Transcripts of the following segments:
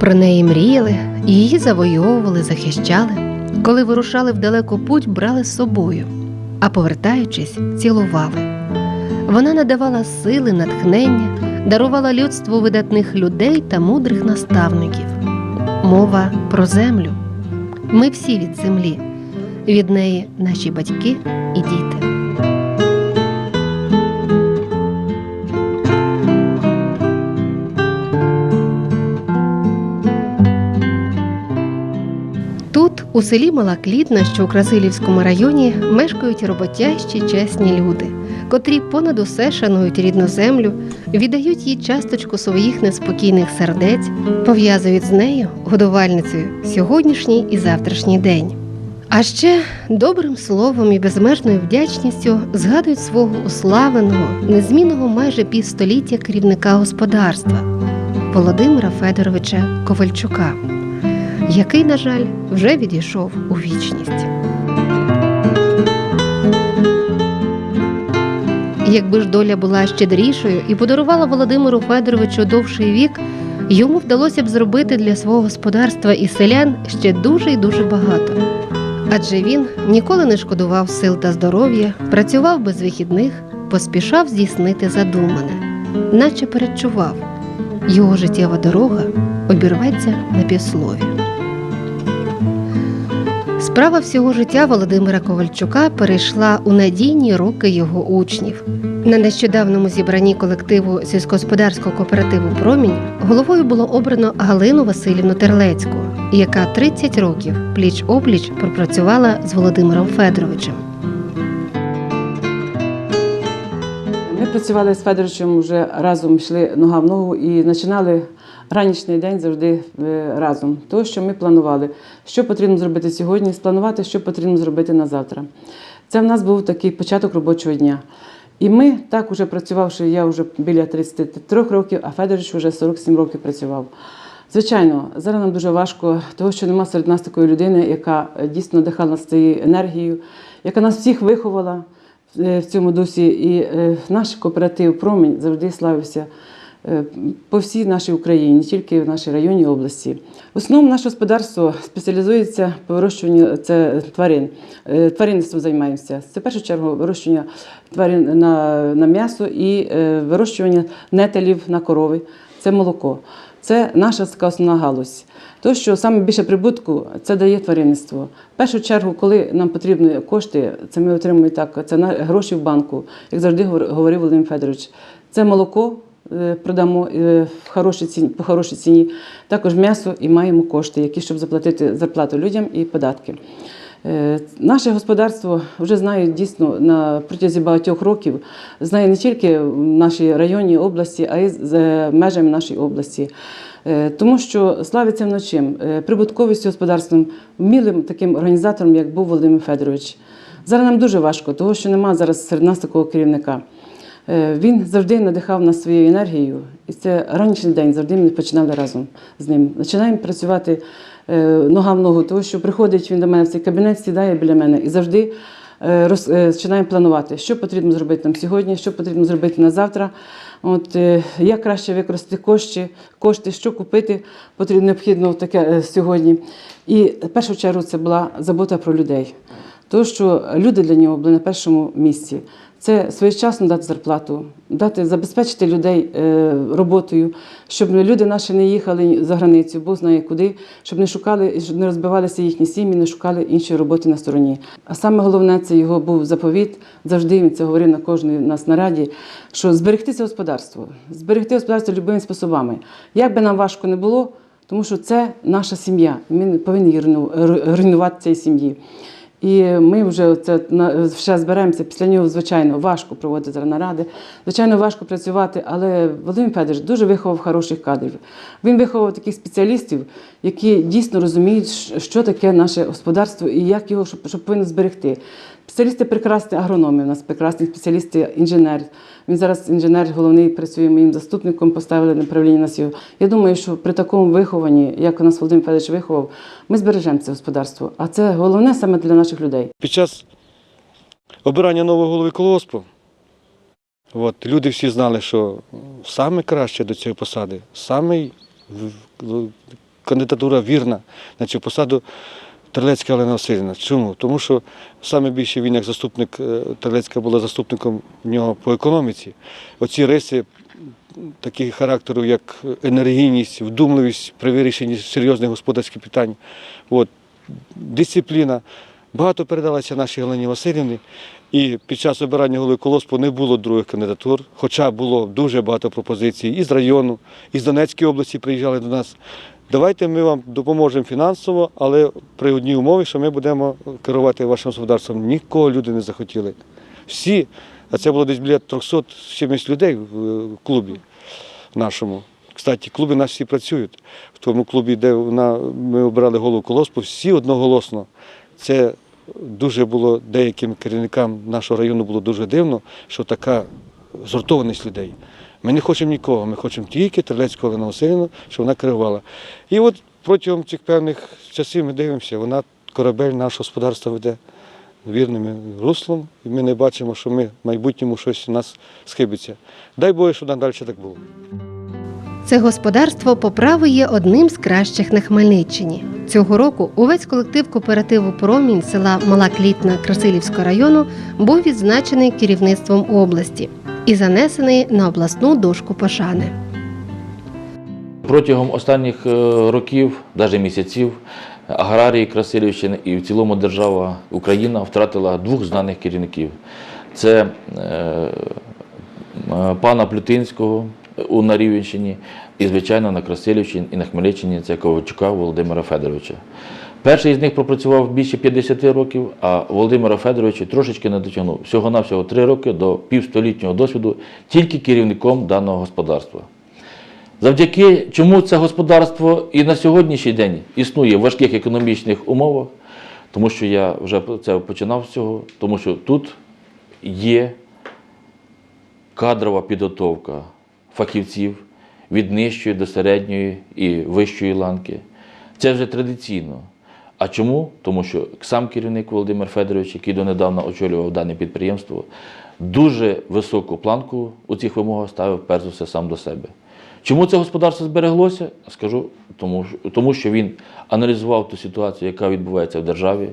Про неї мріяли, її завойовували, захищали. Коли вирушали в далеку путь, брали з собою, а повертаючись, цілували. Вона надавала сили, натхнення, дарувала людству видатних людей та мудрих наставників. Мова про землю. Ми всі від землі, від неї наші батьки і діти. У селі Мала Клітна, що у Красилівському районі, мешкають роботящі чесні люди, котрі понад усе шанують рідну землю, віддають їй часточку своїх неспокійних сердець, пов'язують з нею, годувальницею, сьогоднішній і завтрашній день. А ще добрим словом і безмежною вдячністю згадують свого уславленого, незмінного майже півстоліття керівника господарства Володимира Федоровича Ковальчука який, на жаль, вже відійшов у вічність. Якби ж доля була щедрішою і подарувала Володимиру Федоровичу довший вік, йому вдалося б зробити для свого господарства і селян ще дуже і дуже багато. Адже він ніколи не шкодував сил та здоров'я, працював без вихідних, поспішав здійснити задумане, наче передчував, його життєва дорога обірветься на півслові. Справа всього життя Володимира Ковальчука перейшла у надійні руки його учнів. На нещодавному зібранні колективу сільськогосподарського кооперативу Промінь головою було обрано Галину Васильівну Терлецьку, яка 30 років пліч опліч пропрацювала з Володимиром Федоровичем. Ми працювали з Федоровичем вже разом йшли нога в ногу і починали ранішній день завжди е, разом. То, що ми планували, що потрібно зробити сьогодні, спланувати, що потрібно зробити на завтра. Це в нас був такий початок робочого дня. І ми, так уже працювавши, я вже біля 33 років, а Федорович вже 47 років працював. Звичайно, зараз нам дуже важко, тому що нема серед нас такої людини, яка е, дійсно дихала нас цією енергією, яка нас всіх виховала е, в цьому дусі. І наш кооператив Промінь завжди славився по всій нашій Україні, не тільки в нашій районі області. В основному наше господарство спеціалізується по вирощуванню це тварин. Е, Тваринництвом займаємося. Це в першу чергу вирощування тварин на, на м'ясо і е, вирощування нетелів на корови. Це молоко. Це наша така основна галузь. То, що саме більше прибутку це дає тваринництво. В першу чергу, коли нам потрібні кошти, це ми отримуємо так, це гроші в банку, як завжди говорив Володимир Федорович. Це молоко е, продамо е, в хорошій ціні, по хорошій ціні, також м'ясо і маємо кошти, які щоб заплатити зарплату людям і податки. Е, Наше господарство вже знає дійсно на протязі багатьох років, знає не тільки в нашій районі області, а й за межами нашої області. Е, Тому що славиться воно чим? Е, Прибутковістю господарством, вмілим таким організатором, як був Володимир Федорович. Зараз нам дуже важко, тому що немає зараз серед нас такого керівника. Е, Він завжди надихав нас своєю енергією, і це ранішній день завжди ми починали разом з ним. Починаємо працювати е, нога в ногу, тому що приходить він до мене в цей кабінет, сідає біля мене і завжди е, починаємо планувати, що потрібно зробити нам сьогодні, що потрібно зробити на завтра. От, як краще використати кошти, кошти, що купити потрібно необхідно таке сьогодні. І в першу чергу це була забота про людей. Тому що люди для нього були на першому місці. Це своєчасно дати зарплату, дати, забезпечити людей е, роботою, щоб люди наші не їхали за границю, Бог знає куди, щоб не шукали, щоб не розбивалися їхні сім'ї, не шукали інші роботи на стороні. А саме головне це його був заповіт. Завжди він це говорив на кожній нас нараді, що зберегти це господарство, зберегти господарство любими способами. Як би нам важко не було, тому що це наша сім'я. Ми не повинні руйнувати цієї сім'ї. І ми вже це на ще зберемося. Після нього, звичайно, важко проводити наради. Звичайно, важко працювати, але Володимир Федорович дуже виховав хороших кадрів. Він виховав таких спеціалістів, які дійсно розуміють, що таке наше господарство і як його щоб, щоб повинно зберегти. Спеціалісти прекрасні агрономи, у нас прекрасні спеціалісти, інженер. Він зараз інженер головний працює моїм заступником, поставили на правління нас його. Я думаю, що при такому вихованні, як у нас Володимир Федорович виховав, ми збережемо це господарство. А це головне саме для наших людей. Під час обирання нового голови колгоспу от, люди всі знали, що саме краще до цієї посади, в- кандидатура вірна на цю посаду Терлецька Олена Васильівна. Чому? Тому що саме більше він як заступник е, Терлецька була заступником в нього по економіці. Оці риси таких характеру, як енергійність, вдумливість при вирішенні серйозних господарських питань, от, дисципліна. Багато передалося нашій Галині Васильівні. І під час обирання голови колоспу не було других кандидатур, хоча було дуже багато пропозицій і з району, і з Донецької області приїжджали до нас. Давайте ми вам допоможемо фінансово, але при одній умові, що ми будемо керувати вашим господарством. Нікого люди не захотіли. Всі, а це було десь біля 300 з чимось людей в е, клубі нашому. Кстати, клуби наші всі працюють. В тому клубі, де ми обирали голову колоспу, всі одноголосно. Це дуже було деяким керівникам нашого району було дуже дивно, що така згуртованість людей. Ми не хочемо нікого, ми хочемо тільки Терлецьку Олену Васильівну, щоб вона керувала. І от протягом цих певних часів ми дивимося, вона корабель нашого господарства веде вірним руслом, і ми не бачимо, що ми в майбутньому щось у нас схибиться. Дай Боже, нам далі так було. Це господарство по праву є одним з кращих на Хмельниччині. Цього року увесь колектив кооперативу Промінь села Мала Клітна Красилівського району був відзначений керівництвом області і занесений на обласну дошку пошани. Протягом останніх е, років, навіть місяців, аграрії Красилівщини і в цілому держава Україна втратила двох знаних керівників. Це е, е, пана Плютинського на Рівенщині і, звичайно, на Красилівщині і на Хмельниччині це Ковальчука Володимира Федоровича. Перший з них пропрацював більше 50 років, а Володимира Федоровича трошечки не дотягнув. Всього-навсього 3 роки до півстолітнього досвіду тільки керівником даного господарства. Завдяки чому це господарство і на сьогоднішній день існує в важких економічних умовах, тому що я вже це починав з цього, тому що тут є кадрова підготовка фахівців від нижчої до середньої і вищої ланки. Це вже традиційно. А чому? Тому що сам керівник Володимир Федорович, який донедавна очолював дане підприємство, дуже високу планку у цих вимогах ставив перш за все сам до себе. Чому це господарство збереглося? Скажу, тому, тому що він аналізував ту ситуацію, яка відбувається в державі,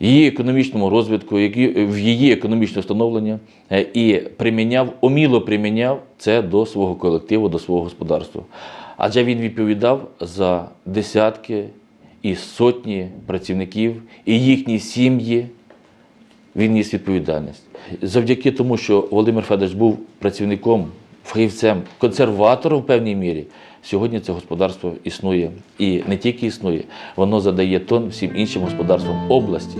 її економічному розвитку, в її економічне становлення е, і приміняв, уміло приміняв це до свого колективу, до свого господарства. Адже він відповідав за десятки і сотні працівників і їхні сім'ї. Він ніс відповідальність. Завдяки тому, що Володимир Федорович був працівником, фахівцем, консерватором в певній мірі, сьогодні це господарство існує. І не тільки існує, воно задає тон всім іншим господарствам області.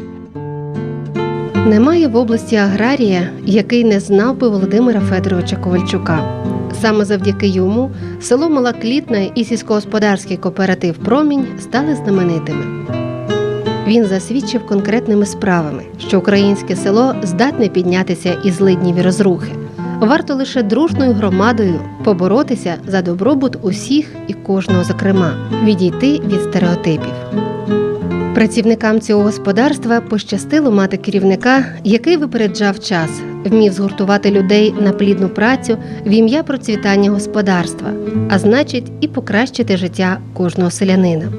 Немає в області аграрія, який не знав би Володимира Федоровича Ковальчука. Саме завдяки йому село Мала Клітна і сільськогосподарський кооператив Промінь стали знаменитими. Він засвідчив конкретними справами, що українське село здатне піднятися із лиднів і розрухи. Варто лише дружною громадою поборотися за добробут усіх і кожного, зокрема, відійти від стереотипів. Працівникам цього господарства пощастило мати керівника, який випереджав час, вмів згуртувати людей на плідну працю в ім'я процвітання господарства, а значить, і покращити життя кожного селянина.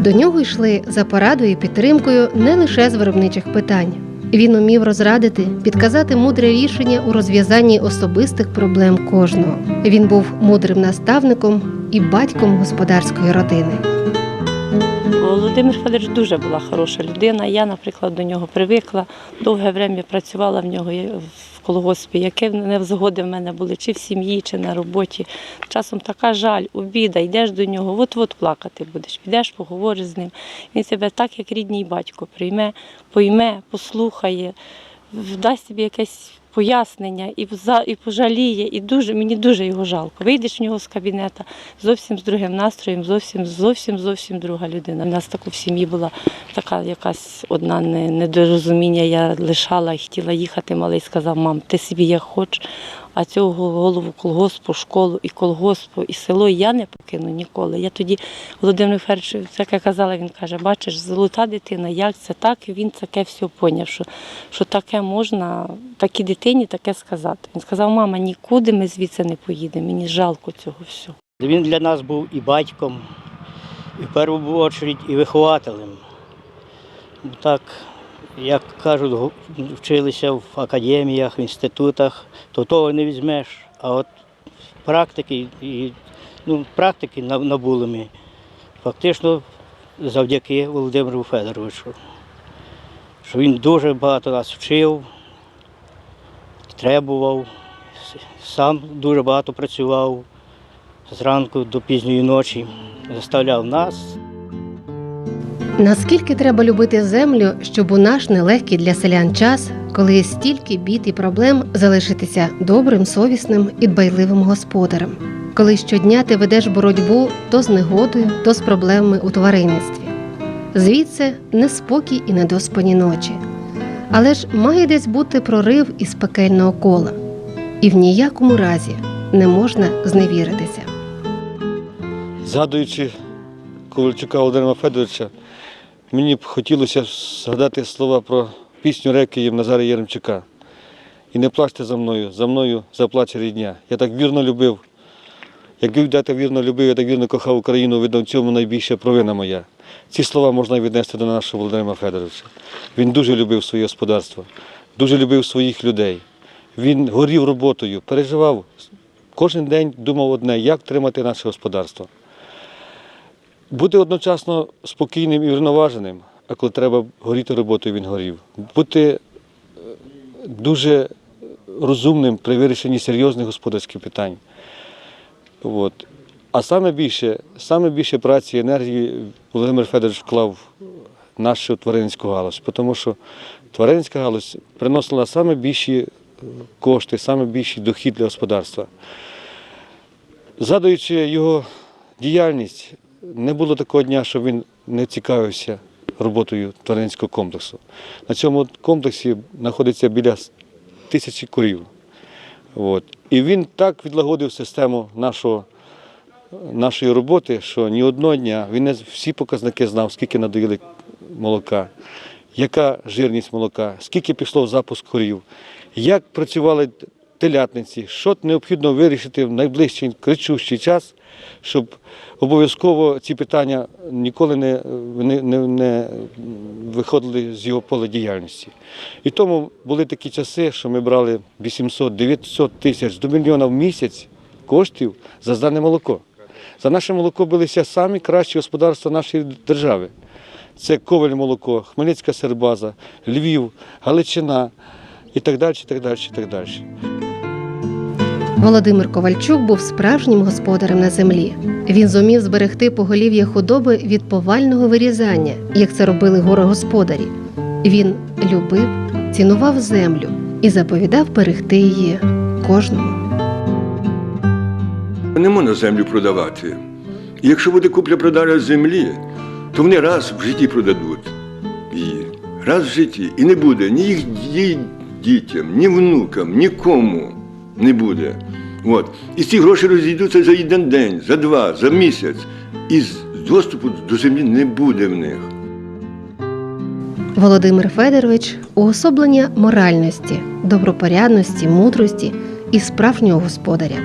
До нього йшли за порадою і підтримкою не лише з виробничих питань. Він умів розрадити, підказати мудре рішення у розв'язанні особистих проблем кожного. Він був мудрим наставником і батьком господарської родини. Володимир Федорович дуже була хороша людина. Я, наприклад, до нього привикла. Довге время працювала в нього колгоспі, які невзгоди в мене були, чи в сім'ї, чи на роботі. Часом така жаль, обіда, йдеш до нього, от-от плакати будеш. Підеш, поговориш з ним. Він тебе так, як рідний батько, прийме, пойме, послухає, дасть тобі якесь пояснення і і пожаліє, і дуже мені дуже його жалко. Вийдеш в нього з кабінета зовсім з другим настроєм, зовсім зовсім зовсім друга людина. У нас таку в сім'ї була така якась одна не- недорозуміння. Я лишала і хотіла їхати. Малий сказав: мам, ти собі як хочеш, а цього голову колгоспу, школу і колгоспу, і село я не покину ніколи. Я тоді Володимир Федорович, як я казала, він каже: бачиш, золота дитина, як це так? І він таке все поняв, що, що таке можна, такій дитині таке сказати. Він сказав, мама, нікуди ми звідси не поїдемо, мені жалко цього всього. Він для нас був і батьком, і в першу чергу і вихователем. Так, як кажуть, вчилися в академіях, в інститутах, то того не візьмеш. А от практики, і, ну, практики набули ми фактично завдяки Володимиру Федоровичу. Що він дуже багато нас вчив, требував, сам дуже багато працював зранку до пізньої ночі, заставляв нас. Наскільки треба любити землю, щоб у наш нелегкий для селян час, коли є стільки бід і проблем, залишитися добрим, совісним і дбайливим господарем, коли щодня ти ведеш боротьбу то з негодою, то з проблемами у тваринництві. Звідси неспокій і недоспані ночі. Але ж має десь бути прорив із пекельного кола, і в ніякому разі не можна зневіритися. Згадуючи Ковальчука Володимира Федоровича, мені б хотілося згадати слова про пісню Рекіїв Назара Єремчука. І не плачте за мною, за мною заплаче рідня. Я так вірно любив. Як я так вірно любив, я так вірно кохав Україну, видно, в цьому найбільша провина моя. Ці слова можна віднести до нашого Володимира Федоровича. Він дуже любив своє господарство, дуже любив своїх людей. Він горів роботою, переживав. Кожен день думав одне, як тримати наше господарство. Бути одночасно спокійним і врівноваженим, а коли треба горіти роботою, він горів. Бути е, дуже розумним при вирішенні серйозних господарських питань. От. А саме більше, саме більше праці і енергії Володимир Федорович вклав в нашу тваринську галузь, тому що тваринська галузь приносила саме більші е, кошти, саме більший дохід для господарства. Згадуючи його діяльність, не було такого дня, щоб він не цікавився роботою тваринського комплексу. На цьому комплексі знаходиться біля тисячі корів. От. І він так відлагодив систему нашого, нашої роботи, що ні одного дня він не всі показники знав, скільки надоїли молока, яка жирність молока, скільки пішло в запуск корів, як працювали телятниці, що необхідно вирішити в найближчий кричущий час, щоб обов'язково ці питання ніколи не, не, не, не виходили з його поля діяльності. І тому були такі часи, що ми брали 800-900 тисяч до мільйона в місяць коштів за здане молоко. За наше молоко билися самі кращі господарства нашої держави. Це Коваль молоко, Хмельницька сербаза, Львів, Галичина і так далі, так далі, так далі. Володимир Ковальчук був справжнім господарем на землі. Він зумів зберегти поголів'я худоби від повального вирізання, як це робили горогосподарі. Він любив, цінував землю і заповідав берегти її кожному. Не можна землю продавати. Якщо буде купля-продажа землі, то вони раз в житті продадуть її. Раз в житті. І не буде ні їх дітям, ні внукам, нікому не буде. От. І ці гроші розійдуться за один день, за два, за місяць. І доступу до землі не буде в них. Володимир Федорович уособлення моральності, добропорядності, мудрості і справжнього господаря.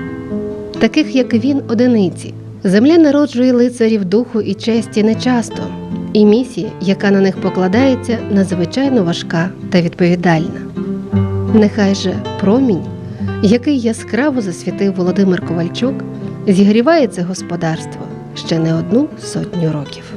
Таких, як він, одиниці. Земля народжує лицарів духу і честі нечасто, і місія, яка на них покладається, надзвичайно важка та відповідальна. Нехай же промінь, який яскраво засвітив Володимир Ковальчук, зігріває це господарство ще не одну сотню років.